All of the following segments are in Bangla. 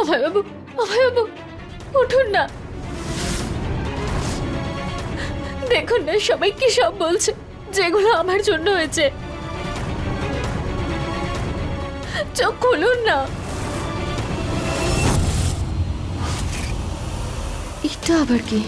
অভয়বাবু অভয়বাবু উঠুন না। দেখুন না, সবাই কি সব বলছে, যেগুলো আমার জন্য হয়েছে। চোখ খুলুন না। এটা আবার কি?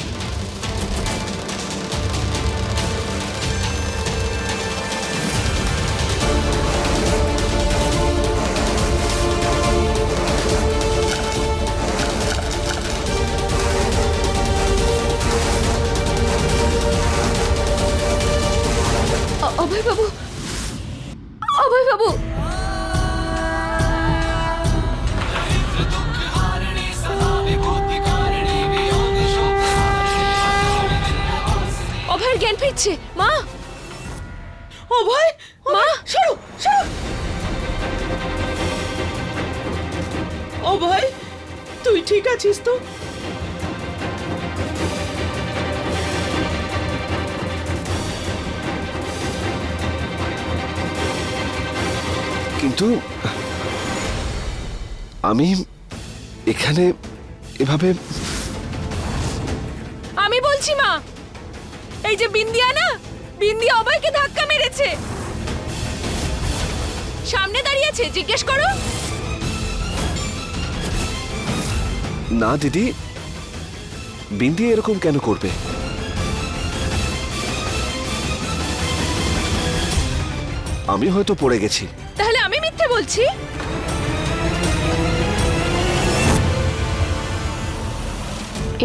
কিন্তু আমি এখানে এভাবে আমি বলছি মা। এই যে বিন্দিয়া না বিন্দিয়া অভয়কে ধাক্কা মেরেছে। সামনে দাঁড়িয়েছে জিজ্ঞেস করো। না দিদি। বিন্দি এরকম কেন করবে? আমি হয়তো পড়ে গেছি। বলছি?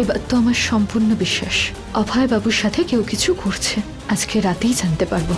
এবার তো আমার সম্পূর্ণ বিশ্বাস। অভয় বাবুর সাথে কেউ কিছু করছে আজকে রাতেই জানতে পারব।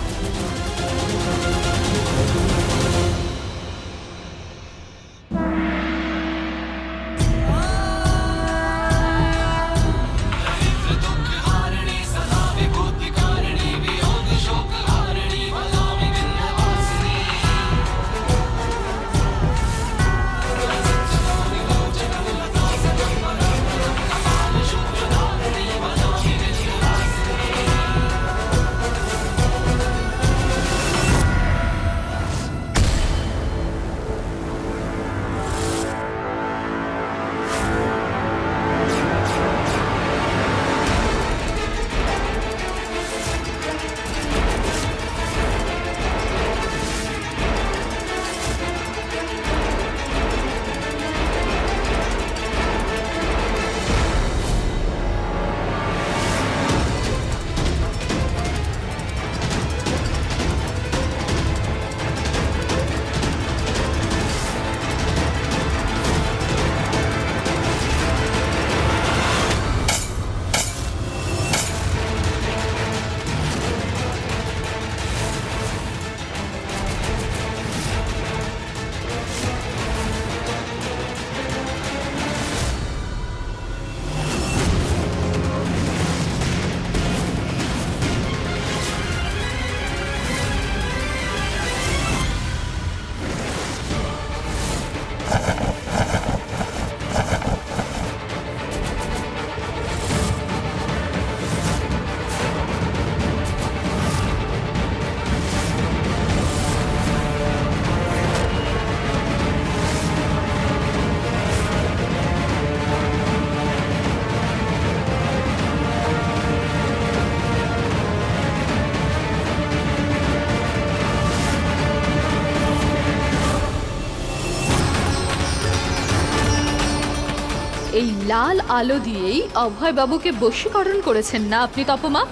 এই লাল আলো দিয়েই অভয় বাবুকে বশীকরণ করেছেন না আপনি তপমা?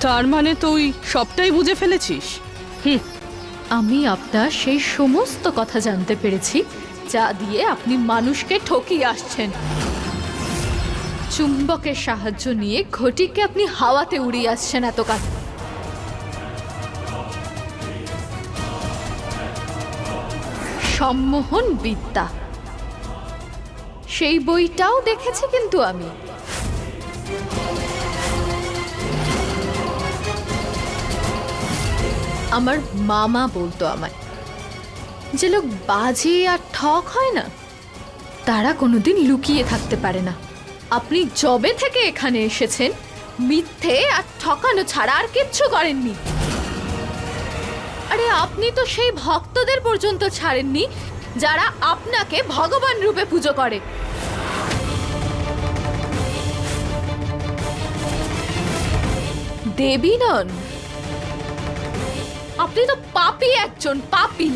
তার মানে তুই সবটাই বুঝে ফেলেছিস? আমি আপনার সেই সমস্ত কথা জানতে পেরেছি যা দিয়ে আপনি মানুষকে ঠকিয়ে আসছেন। চুম্বকের সাহায্য নিয়ে ঘটিকে আপনি হাওয়াতে উড়িয়ে আসছেন এত কাজ সম্মোহন বিদ্যা সেই বইটাও দেখেছি কিন্তু আমি। আমার মামা বলতো আমায়, যে লোক বাজে আর ঠক হয় না, তারা কোনোদিন লুকিয়ে থাকতে পারে না। আপনি জবে থেকে এখানে এসেছেন, মিথ্যে আর ঠকানো ছাড়া আর কিচ্ছু করেননি। আরে আপনি তো সেই ভক্তদের পর্যন্ত ছাড়েননি, যারা আপনাকে ভগবান রূপে পুজো করে। দেবী নন। আপনি তো পাপি একজন, পাপি।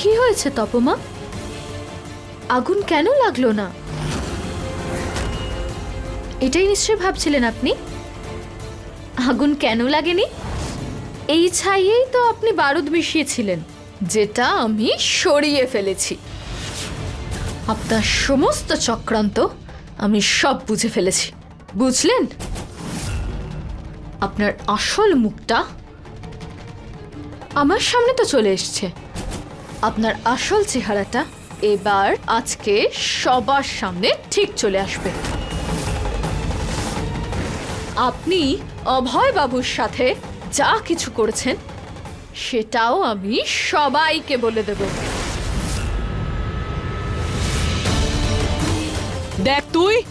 কি হয়েছে তপমা? আগুন কেন লাগল না? এটাই নিশ্চয় ভাবছিলেন আপনি? আগুন কেন লাগেনি? এই ছাইয়েই তো আপনি বারুদ মিশিয়েছিলেন, যেটা আমি সরিয়ে ফেলেছি। আপনার সমস্ত চক্রান্ত আমি সব বুঝে ফেলেছি, বুঝলেন? আপনার আসল মুখটা আমার সামনে তো চলে এসছে। আপনার আসল চেহারাটা এবার আজকে সবার সামনে ঠিক চলে আসবে। আপনি অভয় বাবুর সাথে যা কিছু করেছেন সেটাও আমি সবাইকে বলে দেব। দেখ তুই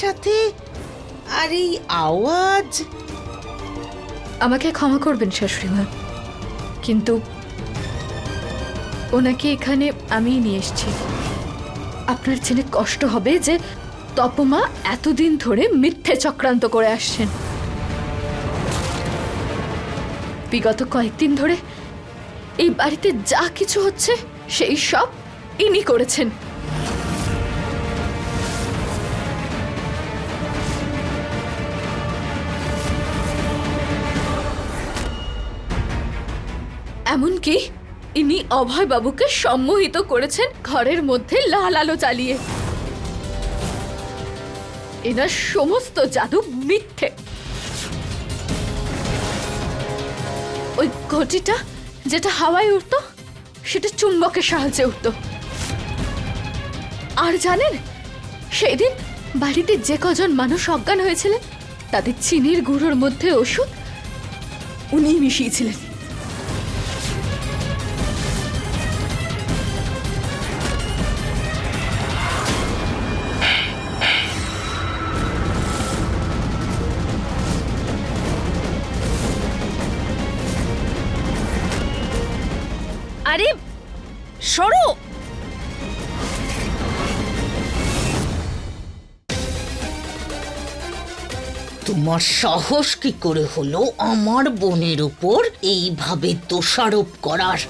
সাথে আর এই আওয়াজ? আমাকে ক্ষমা করবেন শাশুড়িমা কিন্তু ওনাকে এখানে আমিই নিয়ে এসেছি। আপনার জেনে কষ্ট হবে যে তপমা এতদিন ধরে মিথ্যে চক্রান্ত করে আসছেন। বিগত কয়েকদিন ধরে এই বাড়িতে যা কিছু হচ্ছে, সেই সব ইনি করেছেন। এমনকি ইনি অভয় বাবুকে সম্মোহিত করেছেন ঘরের মধ্যে লাল আলো চালিয়ে এনার সমস্ত জাদু মিথ্যে। ওই ঘটিটা যেটা হাওয়ায় উঠতো সেটা চুম্বকের সাহায্যে উঠতো আর জানেন সেই দিন বাড়িতে যে কজন মানুষ অজ্ঞান হয়েছিলেন, তাদের চিনির গুঁড়োর মধ্যে ওষুধ উনিই মিশিয়েছিলেন। তোমার সাহস কি করে হলো আমার বোনের উপর এইভাবে দোষারোপ করার?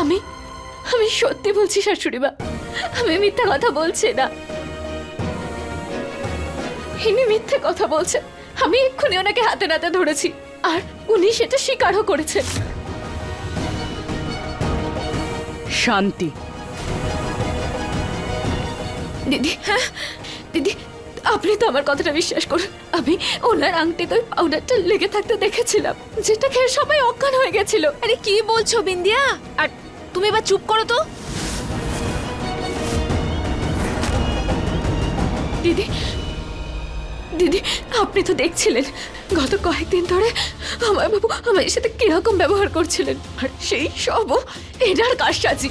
আমি আমি সত্যি বলছি শাশুড়ি মা আমি মিথ্যা কথা বলছি না। ইনি মিথ্যে কথা বলছেন আমি এক্ষুনি ওনাকে হাতে নাতে ধরেছি আর উনি সেটা স্বীকারও করেছেন। শান্তি। দিদি হ্যাঁ? দিদি আপনি তো আমার কথাটা বিশ্বাস করুন। আমি ওনার আংটিতে ওই পাউডারটা লেগে থাকতে দেখেছিলাম যেটা খেয়ে সবাই অজ্ঞান হয়ে গেছিল। আরে কি বলছো বিন্দিয়া? আর তুমি এবার চুপ করো তো। দিদি দিদি আপনি তো দেখছিলেন গত কয়েকদিন ধরে আমার বাবু আমার সাথে কীরকম ব্যবহার করছিলেন আর সেই সবও এনার কারসাজি।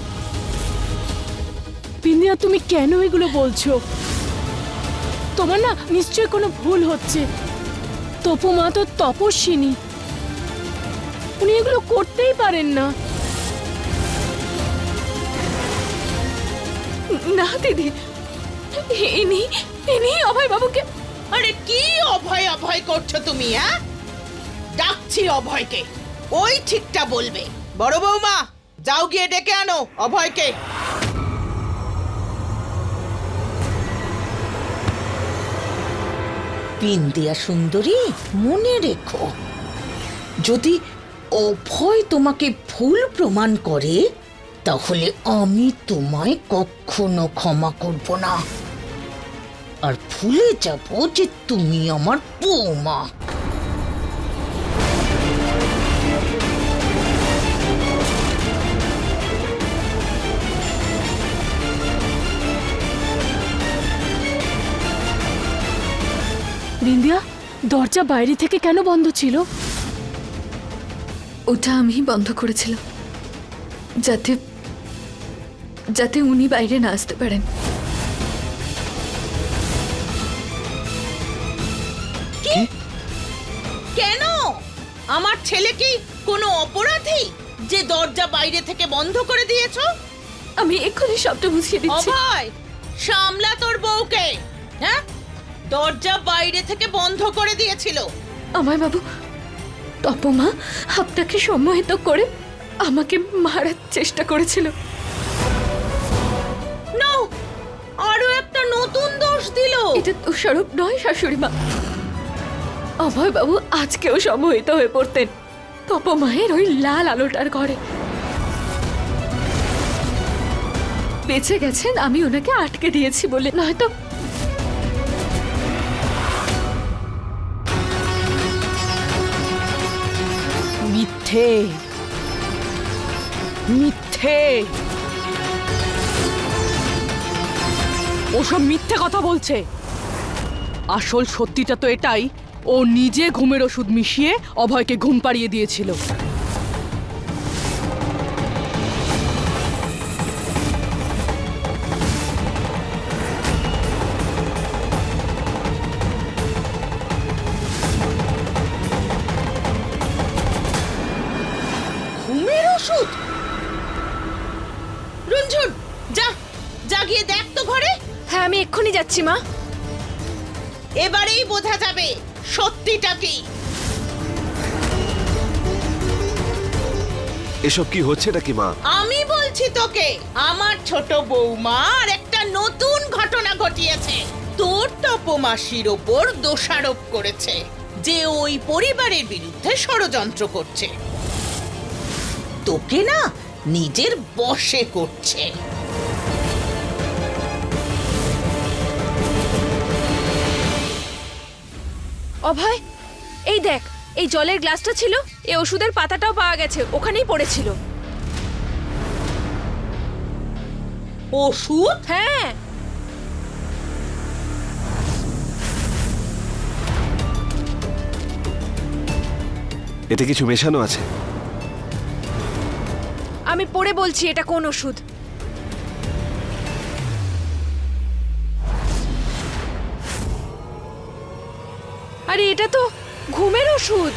বিন্দিয়া তুমি কেন এগুলো বলছো? তোমার না নিশ্চয় কোনো ভুল হচ্ছে। তপু মা তো তপস্বিনী। উনি এগুলো করতেই পারেন না। না, দিদি। ইনি ইনি অভয় বাবুকে আরে কি অভয় অভয় করছ তুমি হ্যাঁ? ডাকছি অভয়কে। ওই ঠিকটা বলবে। বড় বৌমা, যাও গিয়ে ডেকে আনো অভয়কে। বিন্দিয়া সুন্দরী, মনে রেখো। যদি অভয় তোমাকে ভুল প্রমাণ করে, তাহলে আমি তোমায় কখনো ক্ষমা করব না। আর ভুলে যাব যে তুমি আমার বৌমা। বিন্দিয়া দরজা বাইরে থেকে কেন বন্ধ ছিল? ওটা আমি বন্ধ করেছিলাম। যাতে যাতে উনি বাইরে না আসতে পারেন। কেন? আমার ছেলে কি কোনো অপরাধী যে দরজা বাইরে থেকে বন্ধ করে দিয়েছ? আমি এক্ষুনি সবটা বুঝিয়ে দিচ্ছি। অভয় সামলা তোর বউকে হ্যাঁ? দরজা বাইরে থেকে বন্ধ করে দিয়েছিল। আমায় বাবু তপমা আপনাকে সম্মোহিত করে আমাকে মারার চেষ্টা করেছিল। আরও একটা নতুন দোষ দিল। এটা দোষারোপ নয় শাশুড়ি মা। অভয় বাবু আজকেও সম্মোহিত হয়ে পড়তেন তপমায়ের ওই লাল আলোটার ঘরে। বেঁচে গেছেন আমি ওনাকে আটকে দিয়েছি বলে। নয়তো মিথ্যে। মিথ্যে। ওসব মিথ্যে কথা বলছে। আসল সত্যিটা তো এটাই, ও নিজে ঘুমের ওষুধ মিশিয়ে অভয়কে ঘুম পাড়িয়ে দিয়েছিল। যাচ্ছি মা এবারেই বোঝা যাবে সত্যিটা কি। এসব কি হচ্ছে নাকি মা? আমি বলছি তোকে আমার ছোট বৌমা আর একটা নতুন ঘটনা ঘটিয়েছে। তোর তপমাসির ওপর দোষারোপ করেছে যে ওই পরিবারের বিরুদ্ধে ষড়যন্ত্র করছে। তোকে না নিজের বশে করছে। অভয় এই দেখ এই জলের গ্লাসটা ছিল এই ওষুধের পাতাটাও পাওয়া গেছে ওখানেই পড়েছিল। ওষুধ? হ্যাঁ। এতে কিছু মেশানো আছে? আমি পড়ে বলছি এটা কোন ওষুধ? আরে এটা তো ঘুমের ওষুধ।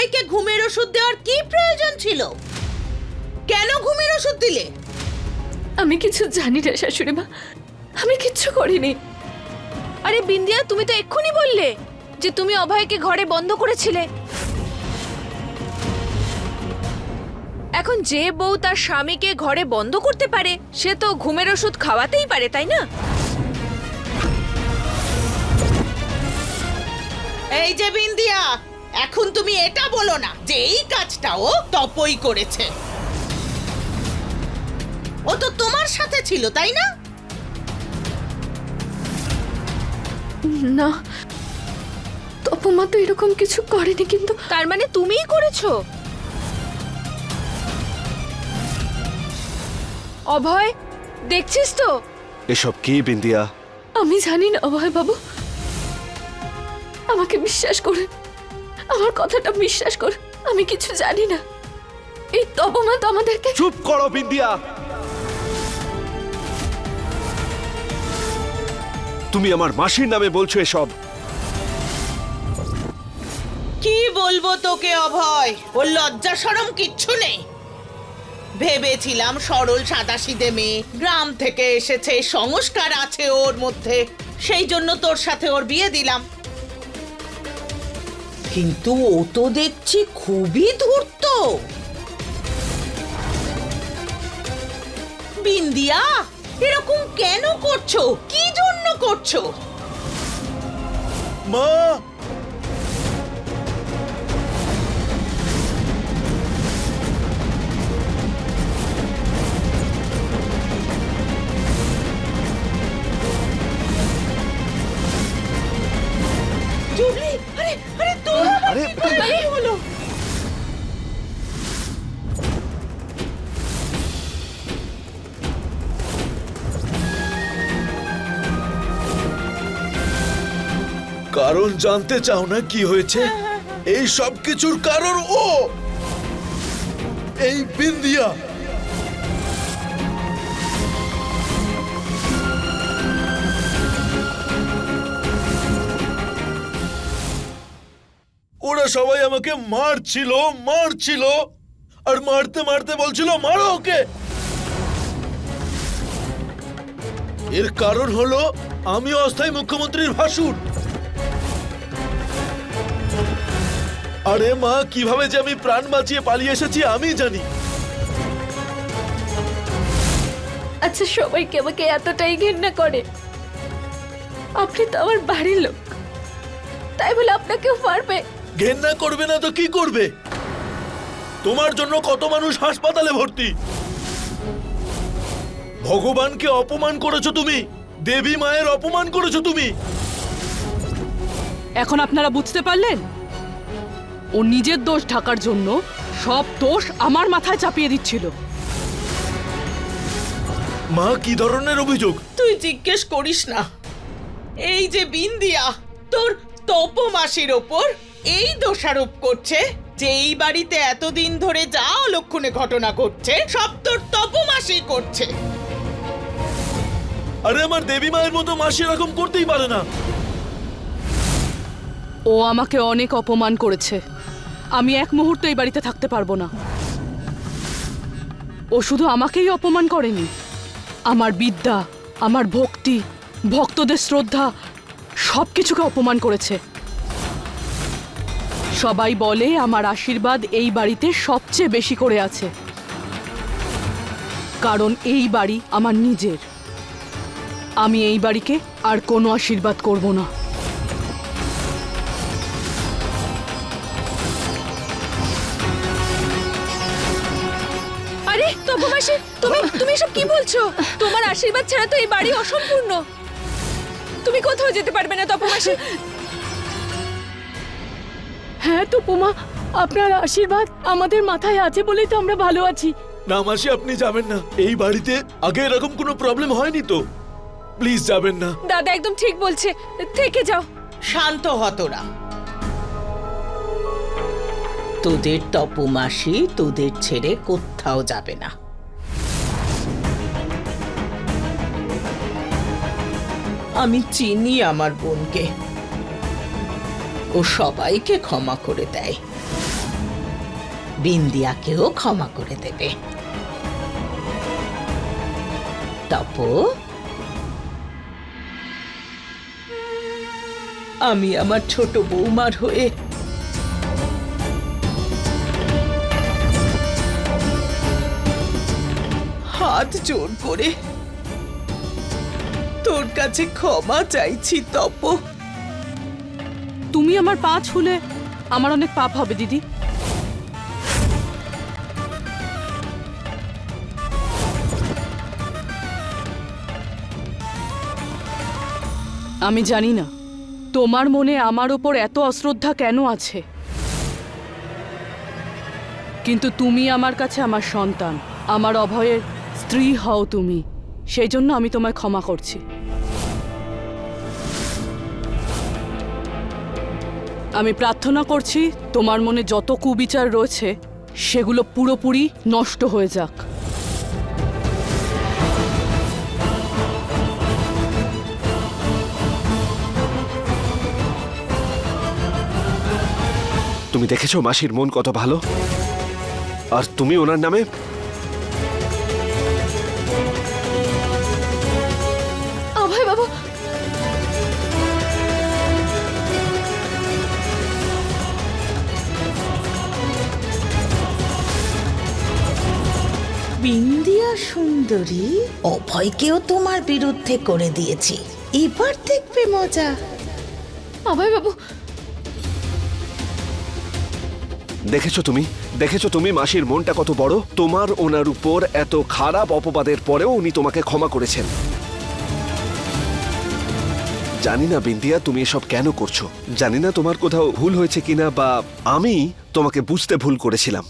অভয়কে ঘুমের ওষুধ দেওয়ার কি প্রয়োজন ছিল? কেন ঘুমের ওষুধ দিলে? আমি কিছু জানি না শাশুড়ি মা। আমি কিচ্ছু করিনি। আরে বিন্দিয়া তুমি তো এক্ষুনি বললে যে তুমি অভয়কে ঘরে বন্ধ করেছিলে। এখন যে বউ তার স্বামীকে ঘরে বন্ধ করতে পারে সে তো ঘুমের ওষুধ খাওয়াতেই পারে তাই না? এই যে বিন্দিয়া এখন তুমি এটা বলো না যে এই কাজটাও তপই করেছে। ও তো তোমার সাথে ছিল তাই না? না তপমা তো এরকম কিছু করেনি কিন্তু তার মানে তুমিই করেছ? অভয় দেখছিস তো? এসব কি বিন্দিয়া? আমি জানি না অভয় বাবু। আমাকে বিশ্বাস করুন। আমার কথাটা বিশ্বাস করুন আমি কিছু জানি না। এই তপমা তো আমাদেরকে চুপ করো বিন্দিয়া। তুমি আমার মাসির নামে বলছো এসব। কি বলব তোকে অভয়? ওর লজ্জা সরম কিচ্ছু নেই। ভেবেছিলাম সরল সাদাসিদে মেয়ে গ্রাম থেকে এসেছে সংস্কার আছে ওর মধ্যে। সেই জন্য তোর সাথে ওর বিয়ে দিলাম। কিন্তু ও তো দেখছি খুবই ধূর্ত। বিন্দিয়া এরকম কেন করছ? কি জন্য করছ? মা জানতে চাও না কি হয়েছে? এই সব কিছুর কারণ ও! এই বিন্দিয়া! ওরা সবাই আমাকে মারছিল মারছিল, আর মারতে মারতে বলছিল, মারো ওকে! এর কারণ হলো আমি অস্থায়ী মুখ্যমন্ত্রীর ভাসুর। আরে মা কীভাবে যে আমি প্রাণ বাঁচিয়ে পালিয়ে এসেছি আমি জানি। আচ্ছা সবাইকে আমাকে এতটাই ঘেন্না করে। আপনি তো আমার বাড়ির লোক। তাই বলে আপনাকেও পারবে ঘেন্না করবে না তো কি করবে? তোমার জন্য কত মানুষ হাসপাতালে ভর্তি? ভগবানকে অপমান করেছ তুমি? দেবী মায়ের অপমান করেছ তুমি? এখন আপনারা বুঝতে পারলেন? ও নিজের দোষ ঢাকার জন্য সব দোষ আমার মাথায় চাপিয়ে দিচ্ছিল। মা কি ধরনের অভিযোগ? তুই জিজ্ঞেস করিস না। এই যে বিন্দিয়া তোর তপমাসির ওপর এই দোষারোপ করছে যে এই বাড়িতে এতদিন ধরে যা অলক্ষণে ঘটনা ঘটছে সব তোর তপমাসি করছে। আরে আমার দেবী মায়ের মতো মাসি এরকম করতেই পারে না। ও আমাকে অনেক অপমান করেছে। আমি এক মুহূর্ত এই বাড়িতে থাকতে পারব না। ও শুধু আমাকেই অপমান করেনি। আমার বিদ্যা, আমার ভক্তি, ভক্তদের শ্রদ্ধা সব কিছুকে অপমান করেছে। সবাই বলে আমার আশীর্বাদ এই বাড়িতে সবচেয়ে বেশি করে আছে। কারণ এই বাড়ি আমার নিজের। আমি এই বাড়িকে আর কোনো আশীর্বাদ করব না। বলছো? তোমার আশীর্বাদ ছাড়া তো এই বাড়ি অসম্পূর্ণ। তুমি কোথাও যেতে পারবে না তপমাসি হ্যাঁ তো পোমা আপনার আশীর্বাদ আমাদের মাথায় আছে বলেই তো আমরা ভালো আছি। না মাসি আপনি যাবেন না। এই বাড়িতে আগে এরকম কোনো প্রবলেম হয়নি তো? প্লিজ যাবেন না। দাদা একদম ঠিক বলছে। থেকে যাও। শান্ত হ তোরা। তোদের তপমাসি তোদের ছেড়ে কোথাও যাবে না। আমি চিনি আমার বোনকে। ও সবাইকে ক্ষমা করে দেয়। বিন্দিয়াকেও ক্ষমা করে দেবে। তপ? আমি আমার ছোট বৌমার হয়ে হাত জোর করে তোর কাছে ক্ষমা চাইছি, তপ। তুমি আমার পা ছুলে আমার অনেক পাপ হবে, দিদি। আমি জানি না, তোমার মনে আমার ওপর এত অশ্রদ্ধা কেন আছে? কিন্তু তুমি আমার কাছে আমার সন্তান, আমার অভয়ের স্ত্রী হও তুমি, সেই জন্য আমি তোমায় ক্ষমা করছি। আমি প্রার্থনা করছি তোমার মনে যত কুবিচার রয়েছে, সেগুলো পুরোপুরি নষ্ট হয়ে যাক। তুমি দেখেছ মাসির মন কত ভালো? আর তুমি ওনার নামে সুন্দরী? অভয়কেও তোমার বিরুদ্ধে করে দিয়েছি। এবার দেখবে মজা। অভয় বাবু। দেখেছ তুমি? দেখেছ তুমি মাসির মনটা কত বড়? তোমার ওনার উপর এত খারাপ অপবাদের পরেও উনি তোমাকে ক্ষমা করেছেন। জানি না বিন্দিয়া তুমি এসব কেন করছ? জানি না তোমার কোথাও ভুল হয়েছে কিনা বা আমি তোমাকে বুঝতে ভুল করেছিলাম।